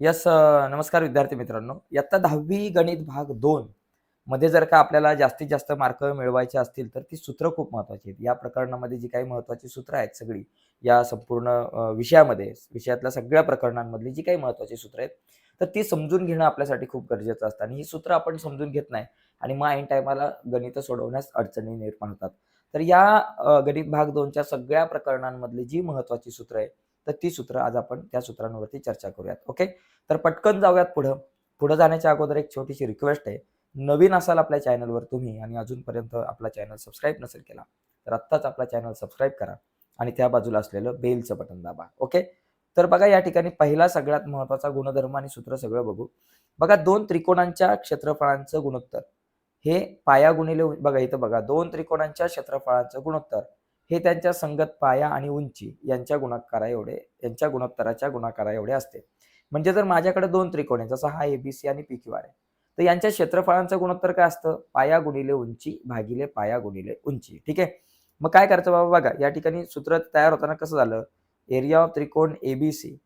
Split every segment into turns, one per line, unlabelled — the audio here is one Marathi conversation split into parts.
यस नमस्कार विद्यार्थी मित्रांनो. इयत्ता दहावी गणित भाग दोन मध्ये जर का आपल्याला जास्तीत जास्त मार्क मिळवायचे असतील तर ती सूत्र खूप महत्वाची आहेत. या प्रकरणामध्ये जी काही महत्वाची सूत्र आहेत सगळी या संपूर्ण विषयामध्ये विषयातल्या सगळ्या प्रकरणांमधली जी काही महत्वाची सूत्र आहेत तर ती समजून घेणं आपल्यासाठी खूप गरजेचं असतं. आणि ही सूत्र आपण समजून घेत नाही आणि मग ऐन टायमाला गणित सोडवण्यास अडचणी निर्माण होतात. तर या गणित भाग दोनच्या सगळ्या प्रकरणांमधली जी महत्वाची सूत्र आहे तर ती सूत्र आज आपण त्या सूत्रांवरती चर्चा करूयात. ओके तर पटकन जाऊयात पुढं. पुढं जाण्याच्या अगोदर एक छोटीशी रिक्वेस्ट आहे. नवीन असाल आपल्या चॅनलवर तुम्ही आणि अजूनपर्यंत आपला चॅनल सबस्क्राईब नसेल केला तर आत्ताच आपला चॅनल सबस्क्राईब करा आणि त्या बाजूला असलेलं बेलचं बटन दाबा. ओके तर बघा या ठिकाणी पहिला सगळ्यात महत्त्वाचा गुणधर्म आणि सूत्र सगळं बघू. बघा दोन त्रिकोणांच्या क्षेत्रफळांचं गुणोत्तर. हे पाया गुणिले बघा इथं बघा दोन त्रिकोणांच्या क्षेत्रफळांचं गुणोत्तर. हे त्यांच्या संगत पाया आणि उंची यांच्या गुणाकारा एवढे यांच्या गुणोत्तराच्या गुणाकारा एवढे असते. म्हणजे जर माझ्याकडे दोन त्रिकोण आहे जसं हा एबीसी आणि पी क्यू आर आहे तर यांच्या क्षेत्रफळांचं गुणोत्तर काय असतं? पाया गुणिले उंची भागिले पाया गुणिले उंची. ठीक आहे? मग काय करायचं बाबा? बघा या ठिकाणी सूत्र तयार होताना कसं झालं? एरिया ऑफ त्रिकोण एबीसी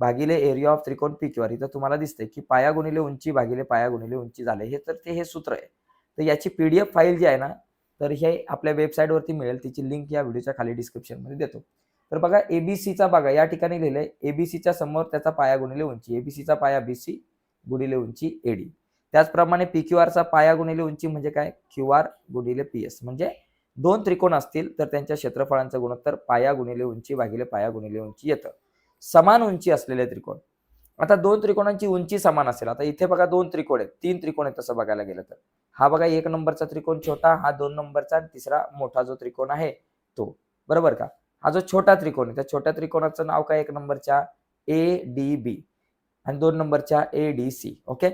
भागिले एरिया ऑफ त्रिकोण पी क्यू आर इथं तुम्हाला दिसते की पाया गुणिले उंची भागिले पाया गुणिले उंची झाले. हे तर ते हे सूत्र आहे. तर याची पीडीएफ फाईल जी आहे ना तर हे आपल्या वेबसाईटवरती मिळेल. तिची लिंक या व्हिडिओच्या खाली डिस्क्रिप्शनमध्ये देतो. तर बघा एबीसीचा बघा या ठिकाणी लिहिलंय एबीसीच्या समोर त्याचा पाया गुणिले उंची. एबीसीचा पाया बीसी गुणिले उंची एडी त्याचप्रमाणे पी क्यू आरचा पाया गुणिले उंची म्हणजे काय? क्यू आर गुणिले पी एस म्हणजे दोन त्रिकोण असतील तर त्यांच्या क्षेत्रफळांचं गुणोत्तर पाया गुणिले उंची भागिले पाया गुणिले उंची येतं. समान उंची असलेले त्रिकोण. आता दोन त्रिकोणांची उंची समान असेल. आता इथे बघा दोन त्रिकोण आहेत. तीन त्रिकोण आहेत तसं बघायला गेलं तर. हा बघा एक नंबरचा त्रिकोण छोटा हा दोन नंबरचा आणि तिसरा मोठा जो त्रिकोण आहे तो. बरोबर का? हा जो छोटा त्रिकोण आहे त्या छोट्या त्रिकोणाचं नाव काय? एक नंबरच्या ए डी बी आणि दोन नंबरच्या ए डी सी ओके?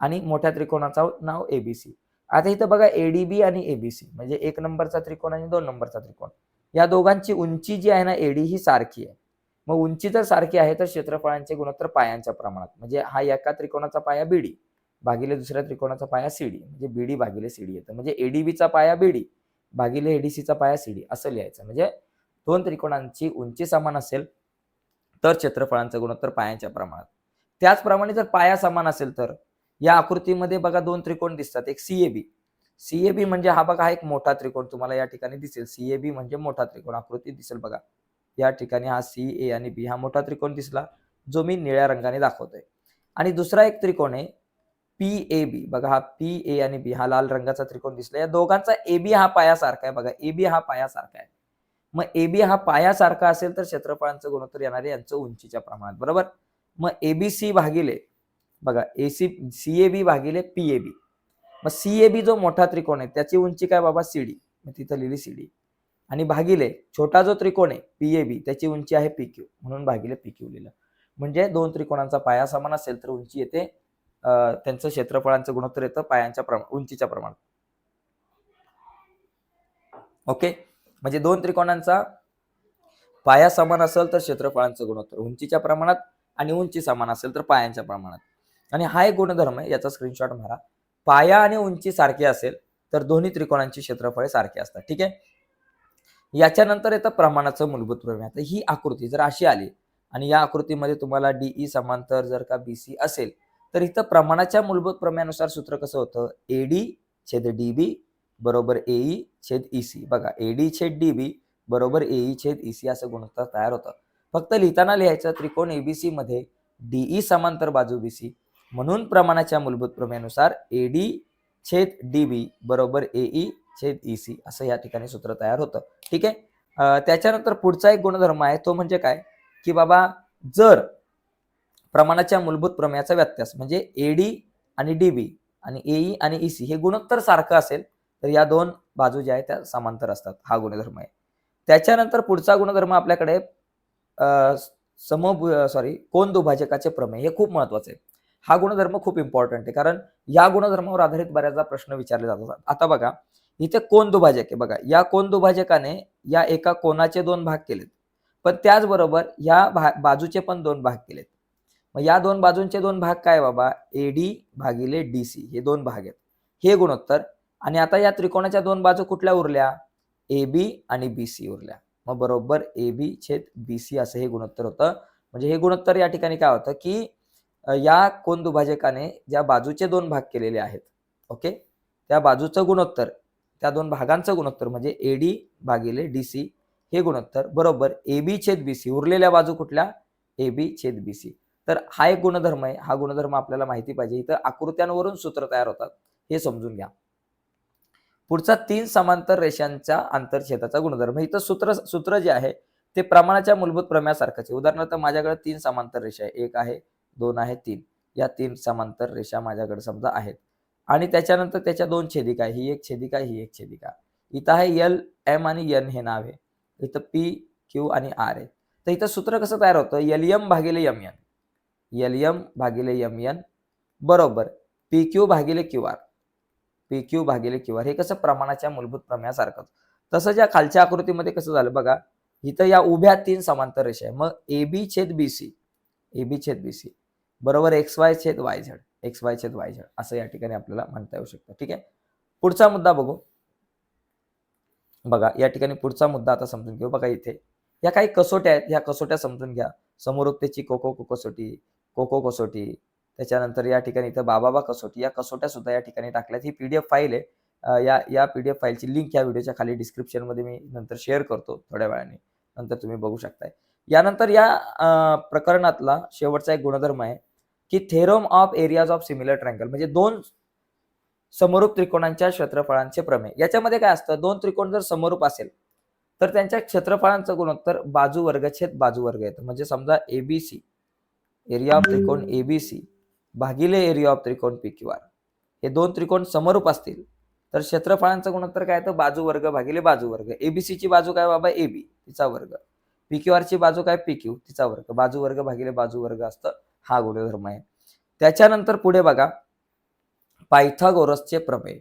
आणि मोठ्या त्रिकोणाचं नाव ए बी सी आता इथं बघा एडीबी आणि एबीसी म्हणजे एक नंबरचा त्रिकोण आणि दोन नंबरचा त्रिकोण. या दोघांची उंची जी आहे ना एडी ही सारखी आहे. मग उंची जर सारखी आहे तर क्षेत्रफळांचे गुणोत्तर पायांच्या प्रमाणात. म्हणजे हा एका त्रिकोणाचा पाया बीडी भागिले दुसऱ्या त्रिकोणाचा पाया सीडी म्हणजे बीडी भागिले सीडी येतं. म्हणजे एडीबीचा पाया बीडी भागिले एडीसीचा पाया सीडी असं लिहायचं. म्हणजे दोन त्रिकोणांची उंची समान असेल तर क्षेत्रफळांचं गुणोत्तर पायांच्या प्रमाणात. त्याचप्रमाणे जर पाया समान असेल तर या आकृतीमध्ये बघा दोन त्रिकोण दिसतात. एक सीएबी सीएबी म्हणजे हा बघा हा एक मोठा त्रिकोण तुम्हाला या ठिकाणी दिसेल. सीएबी म्हणजे मोठा त्रिकोण. आकृती दिसेल बघा. या ठिकाणी हा सी ए आणि बी हा मोठा त्रिकोण दिसला जो मी निळ्या रंगाने दाखवतोय. आणि दुसरा एक त्रिकोण आहे पी ए बी. बघा हा पी ए आणि बी हा लाल रंगाचा त्रिकोण दिसला. या दोघांचा ए बी हा पायासारखा आहे. बघा ए बी हा पायासारखा आहे. मग ए बी हा पायासारखा असेल तर क्षेत्रफळांचं गुणोत्तर येणार आहे यांचं उंचीच्या प्रमाणात. बरोबर? मग एबीसी भागिले बघा एसी सी ए बी भागिले पी ए बी. मग सी ए बी जो मोठा त्रिकोण आहे त्याची उंची काय बाबा? C D. मग तिथं लिहिली सी डी. आणि भागिले छोटा जो त्रिकोण आहे पी ए बी त्याची उंची आहे पी क्यू म्हणून भागिले पी क्यू लिहिलं. म्हणजे दोन त्रिकोणांचा पाया समान असेल तर उंची येते त्यांचं क्षेत्रफळांचं गुणोत्तर येतं पायांच्या प्रमाण उंचीच्या प्रमाणात ओके? म्हणजे दोन त्रिकोणांचा पाया समान असेल तर क्षेत्रफळांचं गुणोत्तर उंचीच्या प्रमाणात आणि उंची समान असेल तर पायांच्या प्रमाणात. आणि हा एक गुणधर्म आहे याचा स्क्रीनशॉट मारा. पाया आणि उंची सारखी असेल तर दोन्ही त्रिकोणांची क्षेत्रफळे सारखी असतात. ठीक आहे? याच्यानंतर येतं प्रमाणाचं मूलभूत प्रमेय. आता ही आकृती जर अशी आली आणि या आकृतीमध्ये तुम्हाला डीई समांतर जर का बी सी असेल तर इथं प्रमाणाच्या मूलभूत प्रमेयानुसार सूत्र कसं होतं? ए डी छेद डी बी बरोबर एई छेद ई सी बघा ए डी छेद डी बी बरोबर एई छेद ई सी असं गुणोत्तर तयार होतं. फक्त लिहिताना लिहायचं त्रिकोण एबीसी मध्ये डीई समांतर बाजू बी सी म्हणून प्रमाणाच्या मूलभूत प्रमेयानुसार ए डी छेद डी बी बरोबर एई छेद सी असं या ठिकाणी सूत्र तयार होतं. ठीक आहे? त्याच्यानंतर पुढचा एक गुणधर्म आहे तो म्हणजे काय? की बाबा जर प्रमाणाच्या मूलभूत प्रमेयाचा व्यत्यास म्हणजे एडी आणि डीबी आणि एई आणि ई सी हे गुणोत्तर सारखं असेल तर या दोन बाजू ज्या आहेत त्या समांतर असतात. हा गुणधर्म आहे. त्याच्यानंतर पुढचा गुणधर्म आपल्याकडे सम सॉरी कोण दुभाजकाचे प्रमेय हे खूप महत्त्वाचे आहे. हा गुणधर्म खूप इम्पॉर्टंट आहे कारण या गुणधर्मावर आधारित बऱ्याचदा प्रश्न विचारले जातात. आता बघा इथे कोण दुभाजक आहे. बघा या कोण दुभाजकाने या एका कोणाचे दोन भाग केलेत. पण त्याचबरोबर या भा बाजूचे पण दोन भाग केलेत. मग या दोन बाजूंचे दोन भाग काय बाबा? एडी भागिले डी सी हे दोन भाग आहेत. हे गुणोत्तर. आणि आता या त्रिकोणाच्या दोन बाजू कुठल्या उरल्या? ए बी आणि बी सी उरल्या. मग बरोबर ए बी छेद बी सी असं हे गुणोत्तर होतं. म्हणजे हे गुणोत्तर या ठिकाणी काय होतं की या कोण दुभाजकाने ज्या बाजूचे दोन भाग केलेले आहेत ओके? त्या बाजूचं गुणोत्तर त्या दोन भागांचं गुणोत्तर म्हणजे ए डी भागिले डी सी हे गुणोत्तर बरोबर ए बी छेद बी सी उरलेल्या बाजू कुठल्या? ए बी छेद बी सी तर हा एक गुणधर्म आहे. हा गुणधर्म आपल्याला माहिती पाहिजे. इथं आकृत्यांवरून सूत्र तयार होतात. हे समजून घ्या. पुढचा तीन समांतर रेषांच्या आंतरछेदाचा गुणधर्म. इथं सूत्र सूत्र जे आहे ते प्रमाणाच्या मूलभूत प्रमेयासारखंच आहे. उदाहरणार्थ माझ्याकडे तीन समांतर रेषा आहे. एक आहे दोन आहे तीन. या तीन समांतर रेषा माझ्याकडे समजा आहेत. आणि त्याच्यानंतर त्याच्या दोन छेदिका आहे ही एक छेदिका ही एक छेदिका इथं आहे एल एम आणि एन हे नाव आहे. इथं पी क्यू आणि आर आहे तर इथं सूत्र कसं तयार होतं? एल एम भागिले एम एन एल एम भागिले एम एन बरोबर पी क्यू भागिले क्यू आर पी क्यू भागिले क्यू आर हे कसं प्रमाणाच्या मूलभूत प्रमेयासारखंच तसं ज्या खालच्या आकृतीमध्ये कसं झालं बघा? इथं या उभ्या तीन समांतर रेषा आहे मग ए बी छेद बी सी ए बी छेद बी सी बरोबर एक्स वाय छेद वाय झेड एक्स वाय छेद वाय झेड असं या ठिकाणी आपल्याला म्हणता येऊ शकतं. ठीक आहे? पुढचा मुद्दा बघू. बघा या ठिकाणी पुढचा मुद्दा आता समजून घेऊ. बघा इथे. या काही कसोट्या आहेत. ह्या कसोट्या समजून घ्या. समोरुक्तेची कोको को कसोटी कोको कसोटी. त्याच्यानंतर या ठिकाणी इथं बाबाबा कसोटी. या कसोट्या सुद्धा या ठिकाणी टाकल्यात. ही पीडीएफ फाईल आहे. या या पीडीएफ फाईलची लिंक या व्हिडिओच्या खाली डिस्क्रिप्शनमध्ये मी नंतर शेअर करतो थोड्या वेळाने. नंतर तुम्ही बघू शकताय. यानंतर या प्रकरणातला शेवटचा एक गुणधर्म आहे. की theorem of areas of similar triangle म्हणजे दोन समरूप त्रिकोणांच्या क्षेत्रफळांचे प्रमेय. याच्यामध्ये काय असतं? दोन त्रिकोण जर समरूप असेल तर त्यांच्या क्षेत्रफळांचं गुणोत्तर बाजू वर्ग छेद बाजू वर्ग येतं. म्हणजे समजा एबीसी एरिया ऑफ त्रिकोण एबीसी भागिले एरिया ऑफ त्रिकोण पी क्यू आर हे दोन त्रिकोण समरूप असतील तर क्षेत्रफळांचं गुणोत्तर काय येतं? बाजू वर्ग भागिले बाजू वर्ग. एबीसी ची बाजू काय बाबा? ए बी तिचा वर्ग. पी क्यू आर ची बाजू काय? पी क्यू तिचा वर्ग. बाजू वर्ग भागिले बाजू वर्ग असतं. हा गुणधर्म आहे. त्याच्यानंतर पुढे बघा पायथागोरसचे प्रमेय.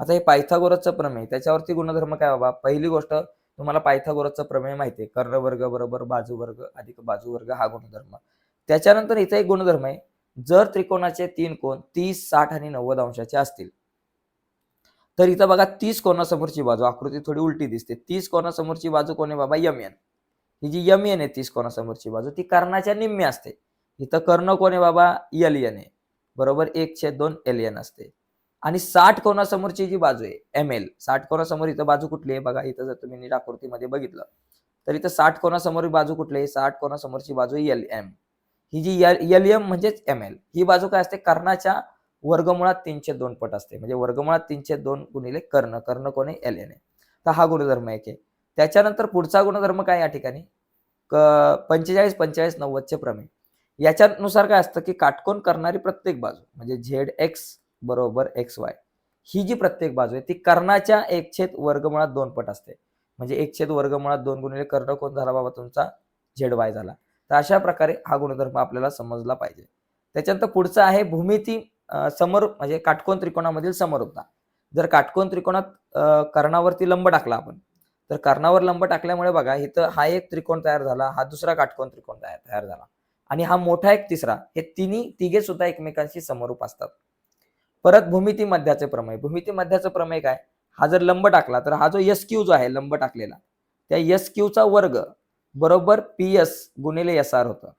आता हे पायथागोरसचं प्रमेय त्याच्यावरती गुणधर्म काय बाबा? पहिली गोष्ट तुम्हाला पायथागोरसचं प्रमेय माहिती आहे. कर्णवर्ग बरोबर बाजूवर्ग अधिक बाजूवर्ग हा गुणधर्म. त्याच्यानंतर इथे एक गुणधर्म आहे. जर त्रिकोणाचे तीन कोण तीस साठ आणि नव्वद अंशाचे असतील तर इथं बघा तीस कोणासमोरची बाजू? आकृती थोडी उलटी दिसते. तीस कोणासमोरची बाजू कोण आहे बाबा? M N. ही जी यम एन आहे तीस कोणासमोरची बाजू ती कर्णाच्या निम्मे असते. इथं कर्ण कोण आहे बाबा? एलियन आहे. बरोबर? एकशे दोन एलियन असते. आणि साठ कोणासमोरची जी बाजू आहे? एम एल साठ कोणासमोर इथं बाजू कुठली आहे? बघा इथं जर तुम्ही नीट आकृतीमध्ये बघितलं तर इथं साठ कोणासमोर बाजू कुठली आहे? साठ कोणासमोरची बाजू एल एम ही जी एल एम म्हणजेच एम एल ही बाजू काय असते? कर्णाच्या वर्गमुळात तीनशे दोन पट असते. म्हणजे वर्गमुळात तीनशे दोन गुणिले कर्ण. कर्ण कोण आहे? एल एन आहे. तर हा गुणधर्म एक आहे. त्याच्यानंतर पुढचा गुणधर्म काय या ठिकाणी? क पंचेचाळीस पंचेचाळीस नव्वदचे प्रमेय. याच्यानुसार काय असतं की काटकोन करणारी प्रत्येक बाजू म्हणजे झेड एक्स बरोबर एक्स वाय ही जी प्रत्येक बाजू आहे ती कर्णाच्या एक छेद वर्गमुळात दोन पट असते. म्हणजे एक छेद वर्गमुळात दोन गुणिले कर्ण कोण झाला बाबा तुमचा? झेड वाय झाला. तर अशा प्रकारे हा गुणधर्म आपल्याला समजला पाहिजे. त्याच्यानंतर पुढचं आहे भूमिती समर समरूप म्हणजे काटकोन त्रिकोणामधील समरूपता. जर काटकोन त्रिकोणात कर्णावरती लंब टाकला आपण तर कर्णावर लंब टाकल्यामुळे बघा इथं हा एक त्रिकोण तयार झाला हा दुसरा काटकोन त्रिकोण तयार तयार झाला. आणि हा मोठा एक तिसरा हे तिन्ही तिघे सुद्धा एकमेकांशी समरूप असतात. परत भूमिती मध्याचे प्रमेय. भूमिती मध्याचं प्रमेय काय? हा जर लंब टाकला तर हा जो एस क्यू जो आहे लंब टाकलेला त्या एस क्यूचा वर्ग बरोबर पी एस गुणिले एस आर होतं.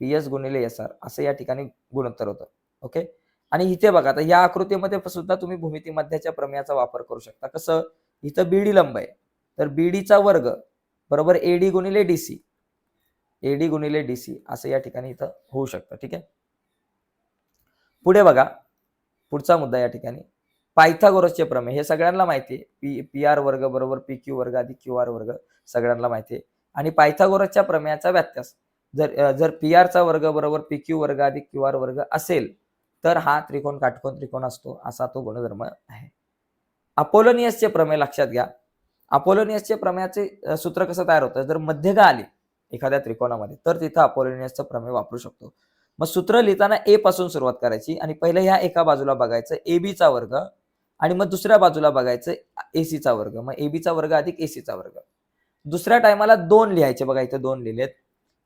पी एस गुणिले एस आर असं या ठिकाणी गुणोत्तर होतं. ओके आणि इथे बघा आता या आकृतीमध्ये सुद्धा तुम्ही भूमिती मध्याच्या प्रमेयाचा वापर करू शकता. कसं? इथं बीडी लंब आहे. तर बीडीचा वर्ग बरोबर एडी गुणिले डीसी एडी गुणिले डीसी असं या ठिकाणी इथं होऊ शकतं ठीक आहे? पुढे बघा पुढचा मुद्दा या ठिकाणी. पायथागोरसचे प्रमेय हे सगळ्यांना माहिती आहे. पी पी आर वर्ग बरोबर पी क्यू वर्ग आधी क्यू आर वर्ग सगळ्यांना माहिती आहे. आणि पायथागोरसच्या प्रमेयाचा व्यत्यास जर जर पी आरचा वर्ग बरोबर पी क्यू वर्ग आधी क्यू आर वर्ग असेल तर हा त्रिकोण काटकोन त्रिकोण असतो असा तो गुणधर्म आहे. अपोलोनियसचे प्रमेय लक्षात घ्या. अपोलोनियसचे प्रमेयाचे सूत्र कसं तयार होतं? जर मध्यगा आली एखाद्या त्रिकोणामध्ये तर तिथं अपोलोनियसचं प्रमेय वापरू शकतो. मग सूत्र लिहिताना ए पासून सुरुवात करायची आणि पहिले ह्या एका बाजूला बघायचं ए बीचा वर्ग आणि मग दुसऱ्या बाजूला बघायचं एसीचा वर्ग. मग ए बीचा वर्ग अधिक एसीचा वर्ग. दुसऱ्या टायमाला दोन लिहायचे बघा इथे दोन लिहिलेत.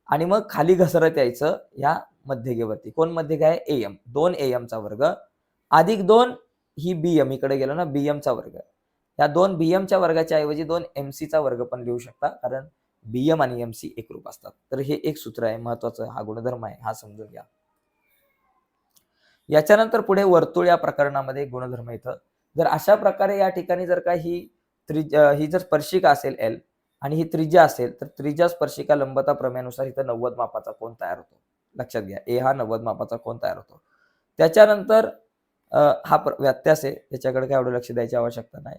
आणि मग खाली घसरत यायचं या मध्यगेवरती. कोण मध्यगे आहे? ए एम दोन ए चा वर्ग. अधिक दोन ही बी एम इकडे गेलो ना बी चा वर्ग. या दोन बी च्या वर्गाच्या ऐवजी दोन एम चा वर्ग पण लिहू शकता कारण बी एम आणि एम सी एकरूप असतात. तर हे एक सूत्र आहे महत्वाचं हा गुणधर्म आहे हा समजून घ्या. याच्यानंतर पुढे वर्तुळ या प्रकरणामध्ये गुणधर्म इथं. जर अशा प्रकारे या ठिकाणी जर का ही त्रिज ही जर स्पर्शिका असेल एल आणि ही त्रिज्या असेल तर त्रिज्या स्पर्शिका लंबता प्रमेयानुसार इथं नव्वद मापाचा कोण तयार होतो. लक्षात घ्या ए हा नव्वद मापाचा कोण तयार होतो. त्याच्यानंतर हा व्यात्यास व्यत्यास आहे त्याच्याकडे काय एवढं लक्ष द्यायची आवश्यकता नाही.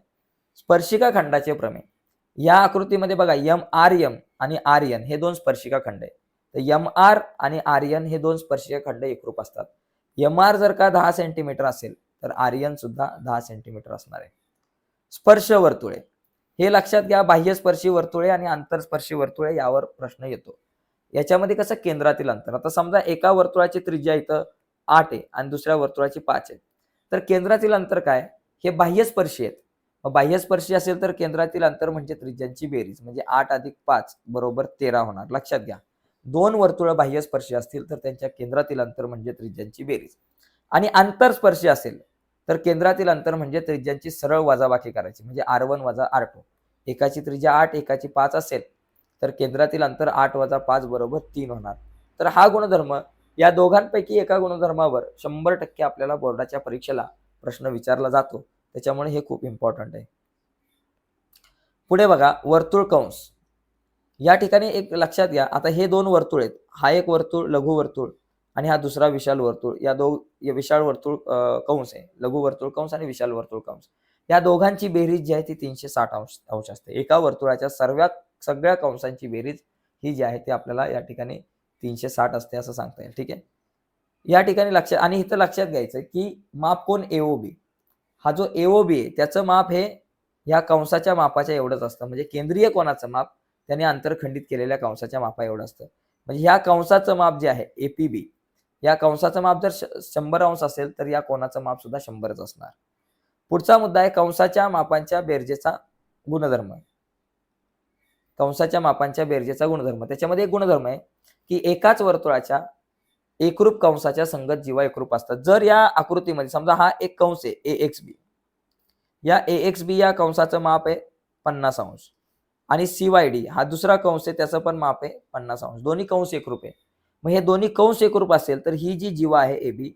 स्पर्शिका खंडाचे प्रमेय. या आकृतीमध्ये बघा यम आर यम आणि आर्यन हे दोन स्पर्शिका खंड आहे तर यम आर आणि आर्यन हे दोन स्पर्शिका खंड एकरूप असतात. यम आर जर का दहा सेंटीमीटर असेल तर आर्यन सुद्धा दहा सेंटीमीटर असणार आहे. स्पर्श वर्तुळे. हे लक्षात घ्या बाह्यस्पर्शी वर्तुळे आणि आंतरस्पर्शी वर्तुळे यावर प्रश्न येतो. याच्यामध्ये कसं केंद्रातील अंतर. आता समजा एका वर्तुळाची त्रिज्या इथं आठ आहे आणि दुसऱ्या वर्तुळाची पाच आहे. तर केंद्रातील अंतर काय? हे बाह्यस्पर्शी आहेत. बाह्यस्पर्शी असेल तर केंद्रातील अंतर म्हणजे त्रिज्यांची बेरीज म्हणजे आठ अधिक पाच बरोबर तेरा होणार. लक्षात घ्या. दोन वर्तुळ बाह्यस्पर्शी असतील तर त्यांच्या केंद्रातील अंतर म्हणजे त्रिज्यांची बेरीज. आणि आंतरस्पर्शी असेल तर केंद्रातील अंतर म्हणजे त्रिज्यांची सरळ वजाबाकी करायची म्हणजे आर वन वजा आर टू. एकाची त्रिज्या आठ एकाची पाच असेल तर केंद्रातील अंतर आठ वजा पाच बरोबर तीन होणार. तर हा गुणधर्म या दोघांपैकी एका गुणधर्मावर शंभर टक्के आपल्याला बोर्डाच्या परीक्षेला प्रश्न विचारला जातो. त्याच्यामुळे हे खूप इम्पॉर्टंट आहे. पुढे बघा वर्तुळ कंस. या ठिकाणी एक लक्षात घ्या आता हे दोन वर्तुळ आहेत. हा एक वर्तुळ लघु वर्तुळ आणि हा दुसरा विशाल वर्तुळ. या दो या विशाल वर्तुळ कंस आहे. लघु वर्तुळ कंस आणि विशाल वर्तुळ कंस. या दोघांची बेरीज जी आहे ती तीनशे साठ अंश अंश असते. एका वर्तुळाच्या सर्व सगळ्या कंसांची बेरीज ही जी आहे ती आपल्याला या ठिकाणी तीनशे साठ असते असं सांगता येईल. ठीक आहे? या ठिकाणी लक्षात आणि इथं लक्षात घ्यायचं की माप कोण? एओबी हा जो एओबी आहे त्याचं माप हे या कंसाच्या मापाच्या एवढंच असतं. म्हणजे केंद्रीय कोणाचं माप त्याने आंतरखंडित केलेल्या कंसाच्या मापा एवढं असतं. म्हणजे ह्या कंसाचं माप जे आहे एपीबी या कंसाचं माप जर श- शंभर अंश असेल तर या कोणाचं माप सुद्धा शंभरच असणार. पुढचा मुद्दा आहे कंसाच्या मापांच्या बेरजेचा गुणधर्म. कंसाच्या मापांच्या बेरजेचा गुणधर्म. त्याच्यामध्ये एक गुणधर्म आहे की एकाच वर्तुळाच्या एकरूप कंसाच्या संगत जीवा एकरूप असतात. जर या आकृतीमध्ये समजा हा एक कंस आहे ए एक्स बी या ए एक्स बी या कंसाचं माप आहे पन्नास अंश. आणि सी वाय डी हा दुसरा कंस आहे त्याचं पण माप आहे पन्नास अंश. दोन्ही कंस एकरूप आहे. मग हे दोन्ही कंस एकरूप असेल तर ही जी जीवा आहे ए बी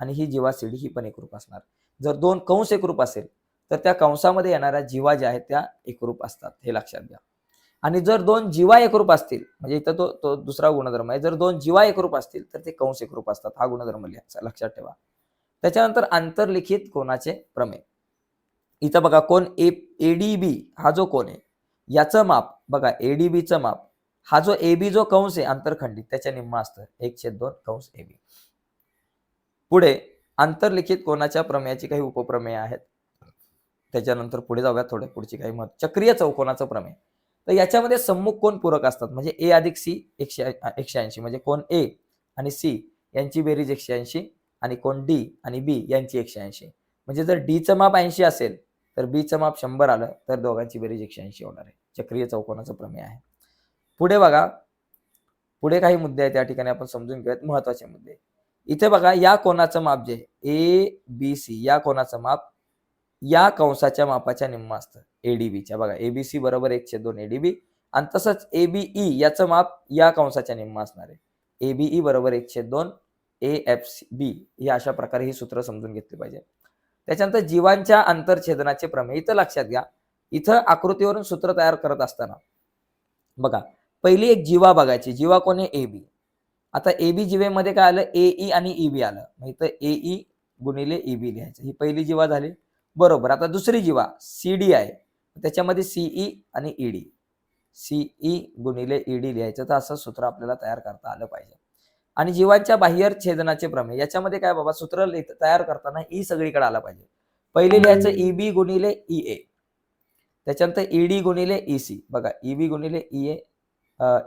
आणि ही जीवा सी डी ही पण एकरूप असणार. जर दोन कंस एकरूप असेल तर त्या कंसामध्ये येणाऱ्या जीवा ज्या आहेत त्या एकरूप असतात. हे लक्षात घ्या. आणि जर दोन जीवा एकरूप असतील म्हणजे इथं तो तो दुसरा गुणधर्म आहे जर दोन जीवा एकरूप असतील तर ते कंस एकरूप असतात हा गुणधर्म लिहायचा लक्षात ठेवा. त्याच्यानंतर आंतरलिखित कोणाचे? प्रमेय. इथं बघा कोण ए एडीबी हा जो कोण आहे याचं माप बघा एडीबीचं माप हा जो एबी जो कंस आहे आंतरखंडित त्याच्या निम्मा असतं एक छेद दोन कंस एबी पुढे आंतरलिखित कोणाच्या प्रमेयाची काही उपप्रमेय आहेत? त्याच्यानंतर पुढे जाऊया थोडे पुढची काही मत चक्रीय चौकोनाचं प्रमेय. तर याच्यामध्ये सम्मुख कोण पूरक असतात? म्हणजे ए अधिक सी एकशे एकशे ऐंशी. म्हणजे कोण ए आणि सी यांची बेरीज एकशे ऐंशी आणि कोण डी आणि बी यांची एकशे ऐंशी. म्हणजे जर डीचं माप ऐंशी असेल तर बीचं माप शंभर आलं तर दोघांची बेरीज एकशे ऐंशी होणार आहे. चक्रीय चौकोनाचं प्रमेय आहे. पुढे बघा. पुढे काही मुद्दे आहेत त्या ठिकाणी आपण समजून घेऊयात. महत्त्वाचे मुद्दे. इथे बघा या कोणाचं माप जे ए बी सी या कोणाचं माप या कंसाच्या मापाच्या निम्म असतं. एडीबीच्या बघा एबीसी बरोबर एकशे दोन एडीबी आणि तसंच एबीई याचं माप या कंसाच्या निम्म असणार आहे. एबीई बरोबर एकशे दोन ए एफ सी बी ही अशा प्रकारे ही सूत्र समजून घेतली पाहिजे. त्याच्यानंतर जीवांच्या आंतरछेदनाचे प्रमेय इथं लक्षात घ्या. इथं आकृतीवरून सूत्र तयार करत असताना बघा पहिली एक जीवा बघायची. जीवा कोण आहे? ए बी आता ए बी जीवेमध्ये काय आलं? ए ई आणि ई बी आलं. मग इथं ए ई गुणिले ई बी लिहायचं. ही पहिली जीवा झाली. बरोबर. आता दुसरी जीवा सी डी आहे. त्याच्यामध्ये सीई आणि ईडी सीई गुणिले ईडी लिहायचं तर असं सूत्र आपल्याला तयार करता आलं पाहिजे. आणि जीवांच्या बाह्य छेदनाचे प्रमेय याच्यामध्ये काय बाबा सूत्र तयार करताना ई सगळीकडे आला पाहिजे. पहिले लिहायचं ई बी गुणिले ई ए त्याच्यानंतर ईडी गुणिले ई सी बघा ई बी गुणिले ई ए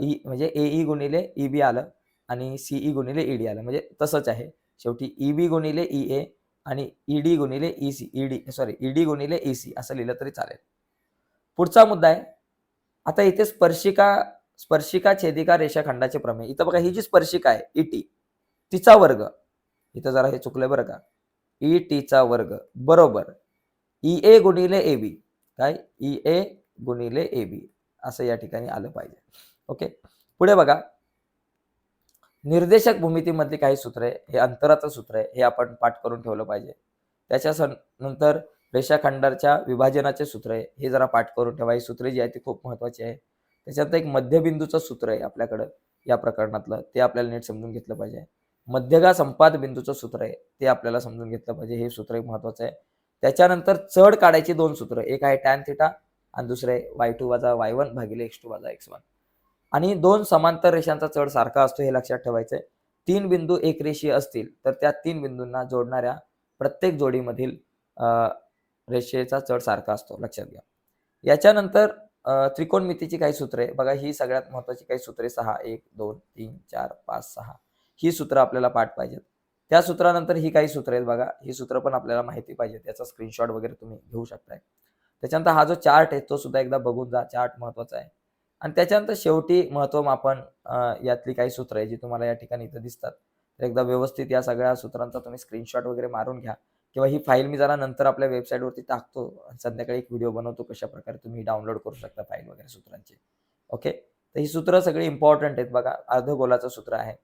ई म्हणजे ए ई गुणिले ई बी आलं आणि सीई गुणिले ईडी आलं. म्हणजे तसंच आहे. शेवटी ई बी गुणिले ई ए आणि ईडी गुणिले E C ED sorry ED गुणिले ई सी असं लिहिलं तरी चालेल. पुढचा मुद्दा आहे. आता इथे स्पर्शिका स्पर्शिका छेदिका रेषाखंडाचे प्रमेय. इथं बघा ही जी स्पर्शिका आहे इटी तिचा वर्ग. इथं जरा हे चुकलंय बरं का. ई टीचा वर्ग. बरोबर. E ई ए गुणिले ए बी काय? E ई ए गुणिले ए बी असं या ठिकाणी आलं पाहिजे. ओके? पुढे बघा. निर्देशक भूमितीमधली काही सूत्र आहे हे अंतराचं सूत्र आहे हे आपण पाठ करून ठेवलं पाहिजे. त्याच्या नंतर रेषाखंडाच्या विभाजनाचे सूत्र आहे हे जरा पाठ करून ठेवा. ही सूत्रे जी आहे ती खूप महत्वाची आहे. त्याच्यानंतर एक मध्यबिंदूचं सूत्र आहे आपल्याकडं या प्रकरणातलं. ते आपल्याला नीट समजून घेतलं पाहिजे. मध्यगा संपाद बिंदूचं सूत्र आहे ते आपल्याला समजून घेतलं पाहिजे. हे सूत्र एक महत्वाचं आहे. त्याच्यानंतर चढ काढायची दोन सूत्र एक आहे टॅन थिटा आणि दुसरे वाय टू वजा वाय वन भागिले एक्स टू वजा एक्स वन आणि दोन समांतर रेषांचा चढ सारखा असतो हे लक्षात ठेवायचं आहे तीन बिंदू एक रेषीय असतील तर त्या तीन बिंदूंना जोडणाऱ्या प्रत्येक जोडीमधील रेषेचा चढ सारखा असतो. लक्षात घ्या. याच्यानंतर त्रिकोणमितीची काही सूत्रे. बघा ही सगळ्यात महत्वाची काही सूत्रे सहा एक दोन तीन चार पाच सहा. ही सूत्र आपल्याला पाठ पाहिजेत. त्या सूत्रानंतर ही काही सूत्र आहेत बघा. ही सूत्र पण आपल्याला माहिती पाहिजे त्याचा स्क्रीनशॉट वगैरे तुम्ही घेऊ शकताय. त्याच्यानंतर हा जो चार्ट आहे तो सुद्धा एकदा बघून जा. चार्ट महत्त्वाचा आहे. आणि त्याच्यानंतर शेवटी महत्त्व आपण यातली काही सूत्र आहे जी तुम्हाला या ठिकाणी इथं दिसतात. तर एकदा व्यवस्थित या सगळ्या सूत्रांचा तुम्ही स्क्रीनशॉट वगैरे मारून घ्या किंवा ही फाईल मी जरा नंतर आपल्या वेबसाईटवरती टाकतो. संध्याकाळी एक व्हिडिओ बनवतो कशा प्रकारे तुम्ही डाउनलोड करू शकता फाईल वगैरे सूत्रांची. ओके तर ही सूत्र सगळी इम्पॉर्टंट आहेत बघा. अर्धगोलाचं सूत्र आहे.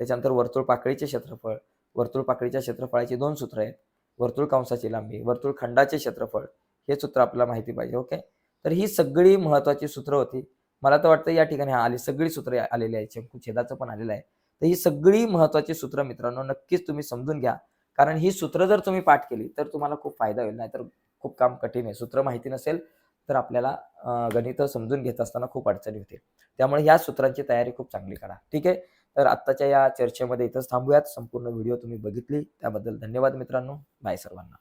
त्याच्यानंतर वर्तुळ पाकळीचे क्षेत्रफळ वर्तुळ पाकळीच्या क्षेत्रफळाची दोन सूत्र आहेत. वर्तुळ कंसाची लांबी वर्तुळ खंडाचे क्षेत्रफळ हे सूत्र आपल्याला माहिती पाहिजे. ओके तर ही सगळी महत्वाची सूत्र होती. मला तर वाटतं या ठिकाणी हा आली सगळी सूत्रे आलेली आहे शंकू छेदाचं पण आलेलं आहे. तर ही सगळी महत्वाची सूत्र मित्रांनो नक्कीच तुम्ही समजून घ्या. कारण ही सूत्र जर तुम्ही पाठ केली तर तुम्हाला खूप फायदा होईल नाहीतर खूप काम कठीण आहे. सूत्र माहिती नसेल तर आपल्याला गणित समजून घेत असताना खूप अडचणी होते त्यामुळे या सूत्रांची तयारी खूप चांगली करा. ठीक आहे? तर आत्ताच्या या चर्चेमध्ये इथंच थांबूयात. संपूर्ण व्हिडिओ तुम्ही बघितली. त्याबद्दल धन्यवाद मित्रांनो. बाय सर्वांना.